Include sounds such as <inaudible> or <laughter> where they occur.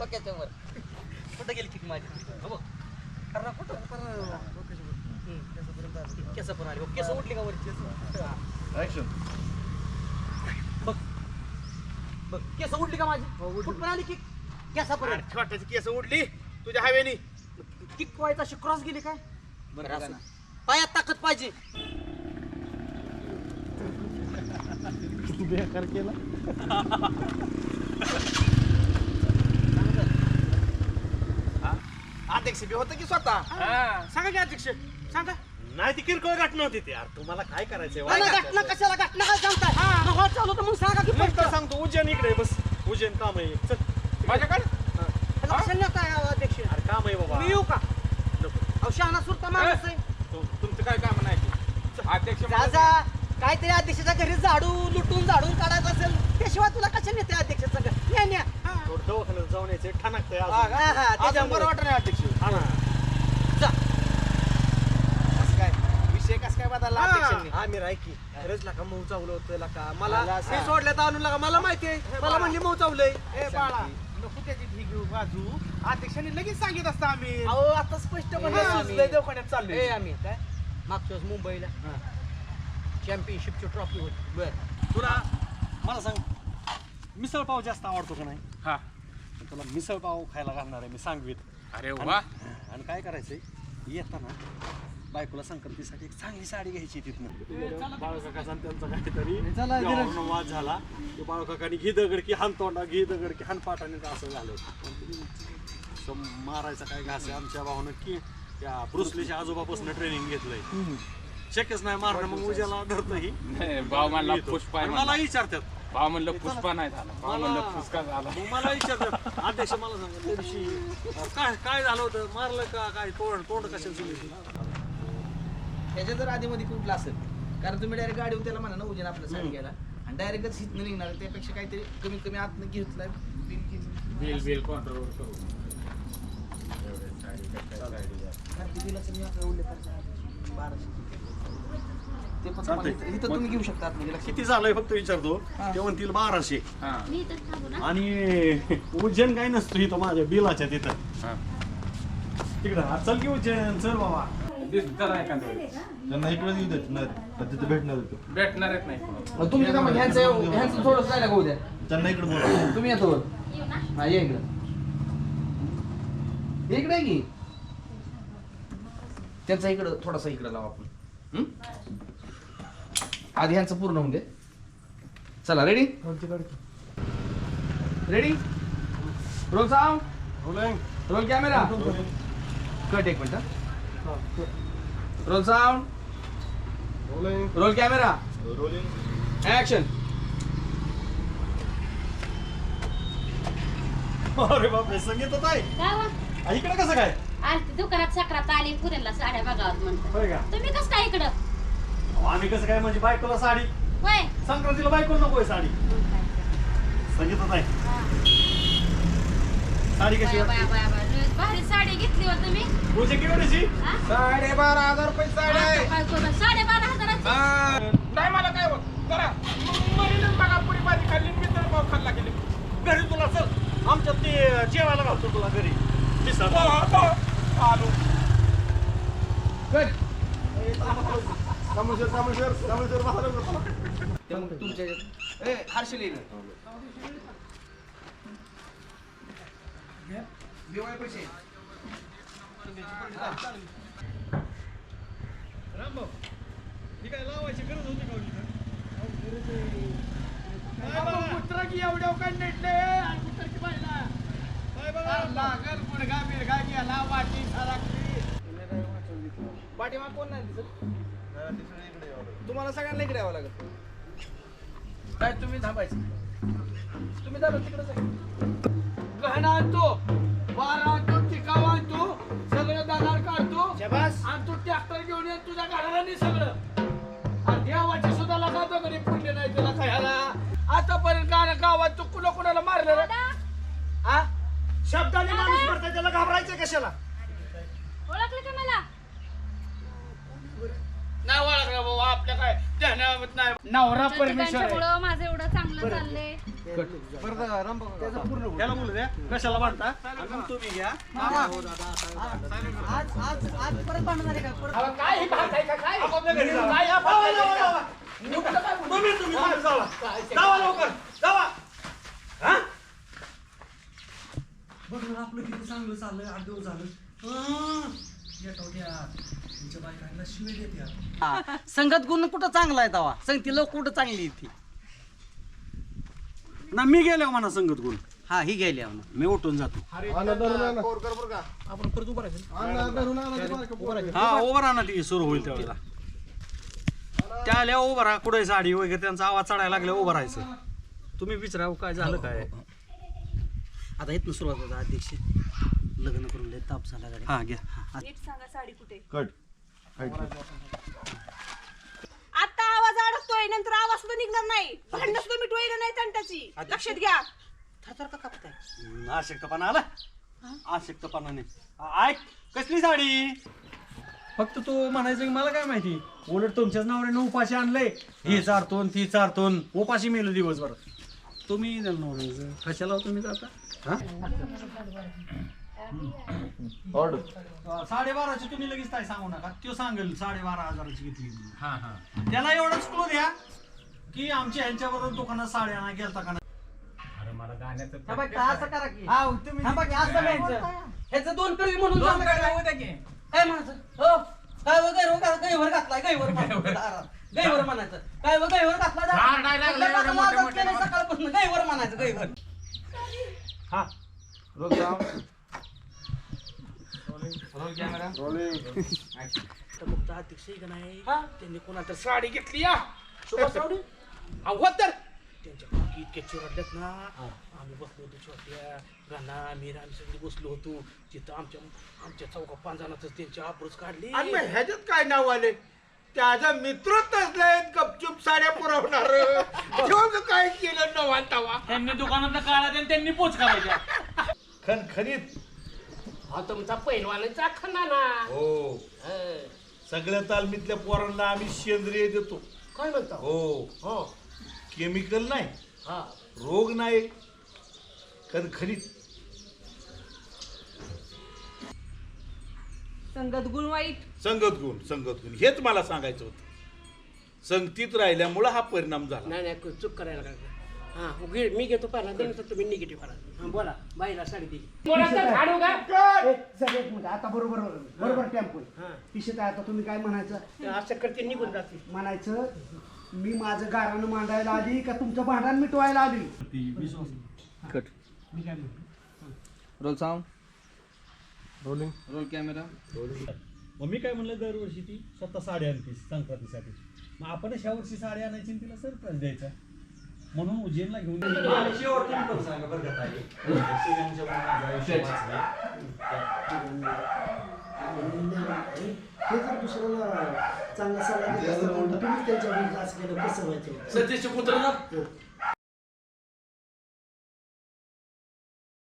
डोक्याच्या वर कुठं गेली की माझी? हा बघ. कारण कुठं? हम्म. केस पण आली. केस उठली का वरची? हा. ऍक्शन बघ. बघ केस उडली का माझी? कुठं आली की केसापर्यंत. छोट्याची केस उडली. तुझ्या हवेनी किक व्हायचा अशी क्रॉस गेली काय? बरं असं. पायात ताकद पाहिजे. <laughs> बेकार केला. <laughs> अध्यक्ष बी होतं की स्वतः? सांगा की अध्यक्ष सांगा. नाही ती किरकोळ घटना होती ती. यार तुम्हाला काय करायचंय? घटना. कशाला घटना? काय सांगताय मग वाद चालू तर मग सांगा की पटकन. सांगतो उज्जैन इकडे बस. उज्जैन काम आहे. चल. माझ्याकडे? त्याला कशाला नेताय, अध्यक्ष? अरे काम आहे बाबा. मी येऊ का? नको. अहो शहाणा सुरता माणूस आहे. तु- तुमचं काय काम नाही? अध्यक्ष काहीतरी अध्यक्षाच्या घरी झाडू लुटून झाडून काढायचं असेल त्याशिवाय तुला कशा नेते अध्यक्षाचं घर न्या न्या. हा. थोडं दवाखान्यात जाऊन यायचं. ठणकतंय हा, अजून. हा, हा, त्याच्यामुळे. बरं वाटत नाही अध्यक्ष. हा ना. जा. कसं काय? विषय कसं काय बदलला अध्यक्षांनी? हा मी रायकी खरंच लाका मऊ चावलं होतं लाका. मला मला असं- मी सोडल्यात आणून लागा मला माहिती आहे. मला म्हणली मऊ चावलंय. ए बाळा. नको त्याची ढीग घेऊ बाजू. अध्यक्षांनी लगेच सांगित असतं आम्ही. अहो आता स्पष्टपणे हा, सुचलंय आम्ही- दवाखान्यात ए चाललोय आम्ही. काय? मागच्या वेळेस मुंबईला चॅम्पियनशिपची ट्रॉफी होती. बर. तुला मला सांग. मिसळ पाव जास्त आवडतो का नाही? हा. तुला मिसळ पाव खायला घालणार आहे मी सांगवीत. अरे वा. आणि काय करायचंय? येताना बायकोला संक्रांतीसाठी एक चांगली साडी घ्यायची तिथनं. बाळकाकाचा त्यांचा काहीतरी वाद झाला. की बाळकाकाने घी दगड की हान तोंडा घी दगड की हान पाटाने असं झालं. मारायचा काय घास आहे आमच्या भावानं की त्या ब्रुसलीच्या आजोबापासून ट्रेनिंग घेतलंय. शक्यच नाही मारणं मग उद्याला धरतं ही नाही, भाव म्हणला येतो. पुष्पा आहे आणि मला. विचारतात भाव म्हणलं पुष्पा नाही झाला. म्हणलं पुष्का झाला. मग मला विचारतात अध्यक्ष मला सांगा त्या दिवशी काय काय झालं होतं? मारलं का काय? तोंड तोंड कशाला सुरू त्याच्या जर आधीमध्ये कुठला असेल कारण तुम्ही डायरेक्ट गाडीवर त्याला म्हणा ना उजेन आपल्या साडी घ्यायला आणि डायरेक्टच हिथनं निघणार त्यापेक्षा काहीतरी कमीत कमी आतनं घेतलाय. बिल घेतलं. बिल बिल कंट्रोल करू कारण ते बिलाचं मी आता उल्लेख करतो. बाराशे. ते पण चालतंय. तुम्हाला इथं- इथं तुम्ही घेऊ शकता लक्षात किती झालंय फक्त विचारतो. ते म्हणतील बाराशे. हा. आणि उज्जैन काय नसतो इथं माझ्या बिलाच्या तिथं. हा. तिकडं हा, चल की उज्जैन चल बाबा. दिस- जरा एखादं वेळी. त्यांना इकडे येऊ देत नाही. तर तिथे भेटणार होतं. भेटणारच नाही कोणाला. मग तुम्ही काय म्हणता, ह्यांचं ह्यांचं थोडंसं जायला का उद्या त्यांना इकडे बोला तुम्ही येतो हा ये इकडं. इकडे आहे की? त्यांचा इकडं थोडासा इकडं लावा आपण. हं? आधी ह्यांचं पूर्ण होऊन दे. चला ready ready roll sound roll camera cut एक minute roll sound roll camera rolling action अरे बापरे संगीत होत आहे काय हो? आ, इकडे कसं काय? आज ती दुकानात सक्रात आली पुरेला साड्या बघावत म्हणतो तुम्ही कसं काय इकडं? आम्ही कसं काय म्हणजे बायकोला साडी होय संक्रांतीला बायकोला नको साडी मग काय तर. संगीत होत आहे हा. साडी कशी बाया, बाया, वाटते? बाया, बाया. लयच भारी साडी घेतली हो तुम्ही पूजा केवढीची हा? साडेबारा हजार रुपये साड्या आहे. आता काय करू? साडेबारा हजाराची हा. नाही मला काय होत करा मरीनच बघा पुरी भाजी खाल्ली मी तर खाल्ला गेली घरी तुला चल आमच्यात ते जेवायला घालतो तुला घरी हो, हो. आलो तुमच्या हर्षल देवाय पैसे. रामभाऊ ही काय लावायची गरज होती का कुत्र की एवढ्या काय नेटले? कुत्रची बायला? लागल मुलगा बिरगा गेला वाटी सरकली पाठीमाग कोण नाही दिसत? हा, तिसरं इकडे यावं लागेल. तुम्हाला सगळ्यांना इकडे यावं लागेल. काय तुम्ही थांबायचं? तुम्ही जाणं तिकडे गहना आणतो वारा आणतो टिकाव आणतो सगळं दाणार काढतो. शबास. आणि तू ट्रॅक्टर घेऊन ये तुझ्या घराला नाही सगळं. आणि देवाची सुद्धा लगा दगडी पुण्य नाही तुला खायला. आतापर्यंत गाणं गावात तू कुणा कुणाला मारलं रे? दादा, आ? शब्दाने माणूस मरताय त्याला घाबरायचं कशाला? ओळखलं का मला? नाही ओळखलं बाबा आपल्या काय ध्यानावत नाही. नवरा परमेश्वर आहे. त्यांच्यामुळं माझं एवढं चांगलं चाललंय. त्याला बोलू द्या कशाला बांधता तुम्ही घ्या. आज आज आज परत भांडणार आहे का? परत अहो, काय ही भात आहे का? काय? आपापल्या घरी जावा. काय हा भात आहे जावा, का? जावा. नुकतं काय बोलू? तुम्ही तुम्ही बाहेर जावा जावा लवकर. जावा. हा? बघ ना आपलं किती चांगलं चाललंय. आठ दिवस झालं. हा, संगत गुण कुठं चांगला आहे तवा संगती लोक कुठं चांगली आहे ती? ना मी गेलो म्हणा संगत गुण. हा ही गेली आम्हाला मी उठून जातो. आणा. हा उभं ना ती सुरू होईल त्यावेळेला. त्या आल्या उभं राहा. कुठे साडी वगैरे त्यांचा आवाज चढायला लागल्या उभं राहायचं. तुम्ही विचारा काय झालं काय? आता इथनं सुरुवात होता अध्यक्ष. लग्न करून लय ताप झाला गाडी. हा घ्या. नीट सांगा साडी कुठे? कट. आता आवाज अडकतोय नंतर आवाज सुद्धा निघणार नाही. भांडण सुद्धा मिटवायला नाही तंटाची. लक्षात घ्या. थरथर का कापताय? आशक्तपणा आला. आशक्तपणाने ऐक कसली साडी? फक्त तू म्हणायचं की मला काय माहिती? उलट तुमच्याच नवऱ्यानं उपाशी आणलंय. ही चारतोन ती चारतोन. उपाशी मेलो दिवसभर. तुम्ही कशाला हो तुम्ही जाता? हा? ऑर्डर साडेबाराची तुम्ही लगेच काय सांगू नका. तो सांगेल साडेबारा हजाराची घेतली म्हणून. त्याला एवढंच क्लू द्या की आमच्या ह्यांच्याबरोबर दुकानात साड्या आणा गेलता का नाही? थांबा की, असं करा की. थांबा की, असं म्हणायचं ह्याचं दोन पिळवी म्हणून काय? काय म्हणायचं? हो? काय वगैरे हो गैवर घातलाय? गैवर म्हणायचं. दारात. गैवर म्हणायचं. काय वगैरे गैवर दारात. नाही लागलं एवढे मोठे मोठे केलंय सकाळपासून? गैवर म्हणायचं गैवर हा साऊंड. त्या अध्यक्ष आहे का नाही त्यांनी कोणाला साडी घेतली या शुभ सावडी अहो तर त्यांच्या काकी इतक्या चिरडल्यात ना. आम्ही बसलो होतो छोट्या गाणा आम्ही आम्ही सगळे बसलो होतो. तिथं आमच्या आमच्या चौका पांजानाच त्यांची आबरूच काढली. आणि मग ह्याच्यात काय नाव आले? त्याचा मित्रच नसलाय गपचूप साड्या पुरवणार. <laughs> तेव्हा काय केलं नवा तवा त्यांनी दुकानातला काळा आणि त्यांनी पोच करायच्या <laughs> खणखणीत हा तुमचा पैलवानाचा खना ना. हो. सगळ्या तालमीतल्या पोरांना आम्ही सेंद्रिय देतो. काय म्हणता? हो. हो. केमिकल नाही. हा. रोग नाही. खणखणीत संगत गुण वाईट. संगत गुण संगत गुण. हेच मला सांगायचं होतं. संगतीत राहिल्यामुळं हा परिणाम झाला. नाही नाही चूक करायला काय हा घे मी घेतो पहिला त्यानंतर तुम्ही निगेटिव्ह करा हा बोला बाईला साडी दिली झाडू का? आता बरोबर बरोबर टेम्पो पिशेत आहे. आता तुम्ही काय म्हणायचं? असं करते निघून जाते. म्हणायचं मी माझं गारानं मांडायला आली का तुमचं भांडण मिटवायला आली? Roll sound rolling roll camera मग मी काय म्हणलं दरवर्षी ती स्वतः साडी आणते संक्रांतीसाठी. मग आपण ह्या वर्षी साडी आणायची आणि तिला सरप्राईज द्यायचा. म्हणून उज्जैनला घेऊन. हे जर दुसऱ्याला चांगला सल्ला दिला असता तुम्हीच असं केलं कसं व्हायचं? सध्याचे कुत्र